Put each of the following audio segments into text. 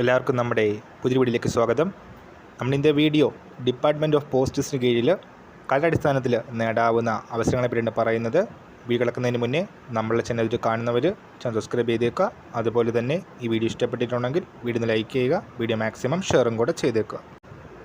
എല്ലാവർക്കും നമ്മുടെ പുതിയ വീഡിയോയിലേക്ക് സ്വാഗതം. നമ്മളിന്റെ വീഡിയോ ഡിപ്പാർട്ട്മെന്റ് ഓഫ് പോസ്റ്റസിന് കീഴിൽ കലടിസ്ഥാനത്തിൽ നേടാവുന്ന അവസരങ്ങളെ പറ്റിയാണ് പറയുന്നത്. വീഡിയോ കിടക്കുന്നതിന് മുന്നേ നമ്മളുടെ ചാനൽ കാണുന്നവർ ചാനൽ സബ്സ്ക്രൈബ് ചെയ്തേക്കുക. അതുപോലെ തന്നെ ഈ വീഡിയോ ഇഷ്ടപ്പെട്ടിട്ടുണ്ടെങ്കിൽ വീഡിയോ ലൈക്ക് ചെയ്യുക. വീഡിയോ മാക്സിമം ഷെയറും കൂടെ ചെയ്തേക്കുക.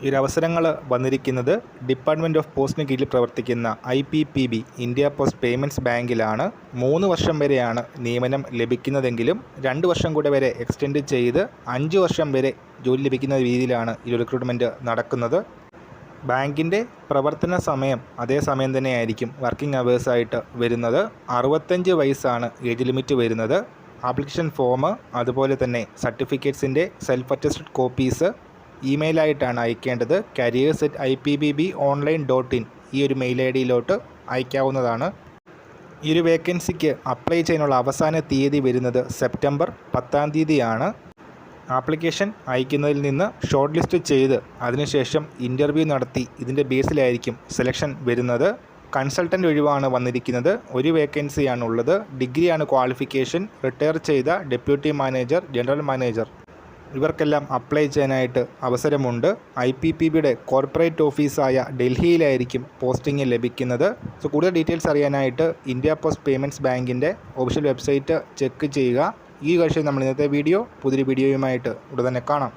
ഈ അവസരങ്ങൾ വന്നിരിക്കുന്നത് ഡിപ്പാർട്ട്മെന്റ് ഓഫ് പോസ്റ്റിന് കീഴിൽ പ്രവർത്തിക്കുന്ന I P P B India post payments ബാങ്കിലാണ് മൂന്ന് വർഷം വരെയാണ് നിയമനം ലഭിക്കുന്നതെങ്കിലും രണ്ട് വർഷം കൂടെ വരെ എക്സ്റ്റെൻഡ് ചെയ്ത് അഞ്ച് വർഷം വരെ ജോലി ലഭിക്കുന്ന രീതിയിലാണ് ഈ റിക്രൂട്ട്മെന്റ് നടക്കുന്നത്. ബാങ്കിന്റെ പ്രവർത്തന സമയം അതേ സമയം തന്നെയായിരിക്കും വർക്കിംഗ് അവേഴ്സായിട്ട് വരുന്നത്. അറുപത്തഞ്ച് വയസ്സാണ് ഏജ് ലിമിറ്റ് വരുന്നത്. ആപ്ലിക്കേഷൻ ഫോം അതുപോലെ തന്നെ സർട്ടിഫിക്കറ്റ്സിന്റെ സെൽഫ് അറ്റസ്റ്റഡ് കോപ്പീസ് ഇമെയിലായിട്ടാണ് അയക്കേണ്ടത്. Careers at I P B B online dot in ഈ ഒരു മെയിൽ ഐ ഡിയിലോട്ട് അയക്കാവുന്നതാണ്. ഈ ഒരു വേക്കൻസിക്ക് അപ്ലൈ ചെയ്യാനുള്ള അവസാന തീയതി വരുന്നത് സെപ്റ്റംബർ പത്താം തീയതിയാണ്. ആപ്ലിക്കേഷൻ അയക്കുന്നതിൽ നിന്ന് ഷോർട്ട് ലിസ്റ്റ് ചെയ്ത് അതിനുശേഷം ഇന്റർവ്യൂ നടത്തി ഇതിന്റെ ബേസിലായിരിക്കും സെലക്ഷൻ വരുന്നത്. കൺസൾട്ടന്റ് ഒഴിവാണ് വന്നിരിക്കുന്നത്. ഒരു വേക്കൻസിയാണുള്ളത് ഡിഗ്രിയാണ് ക്വാളിഫിക്കേഷൻ റിട്ടയർ ചെയ്ത ഡെപ്യൂട്ടി മാനേജർ ജനറൽ മാനേജർ ഇവർക്കെല്ലാം അപ്ലൈ ചെയ്യാനായിട്ട് അവസരമുണ്ട്. ഐ പി പി ബിയുടെ കോർപ്പറേറ്റ് ഓഫീസായ ഡൽഹിയിലായിരിക്കും പോസ്റ്റിംഗ് ലഭിക്കുന്നത്. സോ കൂടുതൽ ഡീറ്റെയിൽസ് അറിയാനായിട്ട് ഇന്ത്യ പോസ്റ്റ് പേയ്മെന്റ്സ് ബാങ്കിന്റെ ഒഫീഷ്യൽ വെബ്സൈറ്റ് ചെക്ക് ചെയ്യുക. ഈ വർഷം നമ്മൾ ഇന്നത്തെ വീഡിയോ പുതിയ വീഡിയോയുമായിട്ട് ഉടൻ തന്നെ കാണാം.